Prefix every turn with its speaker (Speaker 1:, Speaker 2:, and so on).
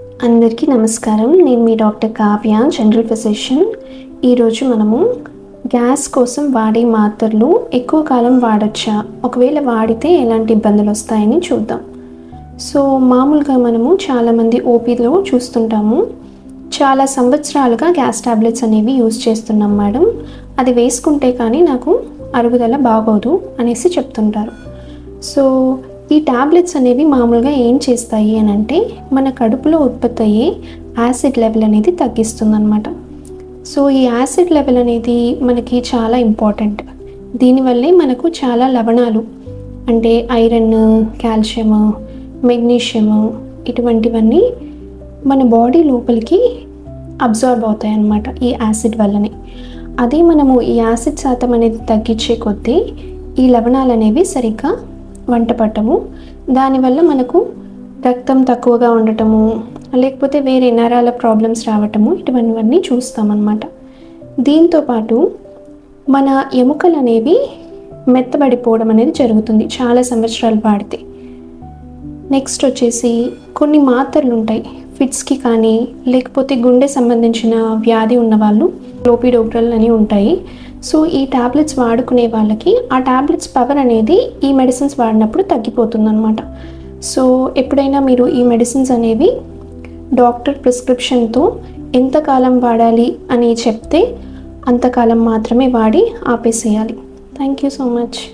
Speaker 1: అందరికీ నమస్కారం. నేను మీ డాక్టర్ కావ్య జనరల్ ఫిజిషియన్. ఈరోజు మనము గ్యాస్ కోసం వాడే మాత్రలు ఎక్కువ కాలం వాడచ్చా? ఒకవేళ వాడితే ఎలాంటి ఇబ్బందులు వస్తాయని చూద్దాం. సో మామూలుగా మనము చాలామంది ఓపీలో చూస్తుంటాము. చాలా సంవత్సరాలుగా గ్యాస్ టాబ్లెట్స్ అనేవి యూజ్ చేస్తున్నాం మేడం. అది వేసుకుంటే కానీ నాకు అరుగుదల బాగోదు అనేసి చెప్తుంటారు. సో ఈ టాబ్లెట్స్ అనేవి మామూలుగా ఏం చేస్తాయి అని అంటే మన కడుపులో ఉత్పత్తి అయ్యే యాసిడ్ లెవెల్ అనేది తగ్గిస్తుందన్నమాట. సో ఈ యాసిడ్ లెవెల్ అనేది మనకి చాలా ఇంపార్టెంట్. దీనివల్లే మనకు చాలా లవణాలు అంటే ఐరన్ కాల్షియం మెగ్నీషియం ఇటువంటివన్నీ మన బాడీ లోపలికి అబ్జార్బ్ అవుతాయి అన్నమాట ఈ యాసిడ్ వల్లనే. అదే మనము ఈ యాసిడ్ శాతం అనేది తగ్గించే కొద్దీ ఈ లవణాలు అనేవి సరిగ్గా వంట పట్టము దానివల్ల మనకు రక్తం తక్కువగా ఉండటము లేకపోతే వేరే నరాల ప్రాబ్లమ్స్ రావటము ఇటువంటివన్నీ చూస్తామన్నమాట. దీంతోపాటు మన ఎముకలు అనేవి మెత్తబడిపోవడం అనేది జరుగుతుంది చాలా సంవత్సరాలు వాడితే. నెక్స్ట్ వచ్చేసి కొన్ని మాత్రలు ఉంటాయి ఫిట్స్కి కానీ లేకపోతే గుండె సంబంధించిన వ్యాధి ఉన్న వాళ్ళు లోపిడోగ్రల్ అని ఉంటాయి. సో ఈ ట్యాబ్లెట్స్ వాడుకునే వాళ్ళకి ఆ ట్యాబ్లెట్స్ పవర్ అనేది ఈ మెడిసిన్స్ వాడినప్పుడు తగ్గిపోతుందన్నమాట. సో ఎప్పుడైనా మీరు ఈ మెడిసిన్స్ అనేవి డాక్టర్ ప్రిస్క్రిప్షన్తో ఎంతకాలం వాడాలి అని చెప్తే అంతకాలం మాత్రమే వాడి ఆపేసేయాలి. Thank you so much.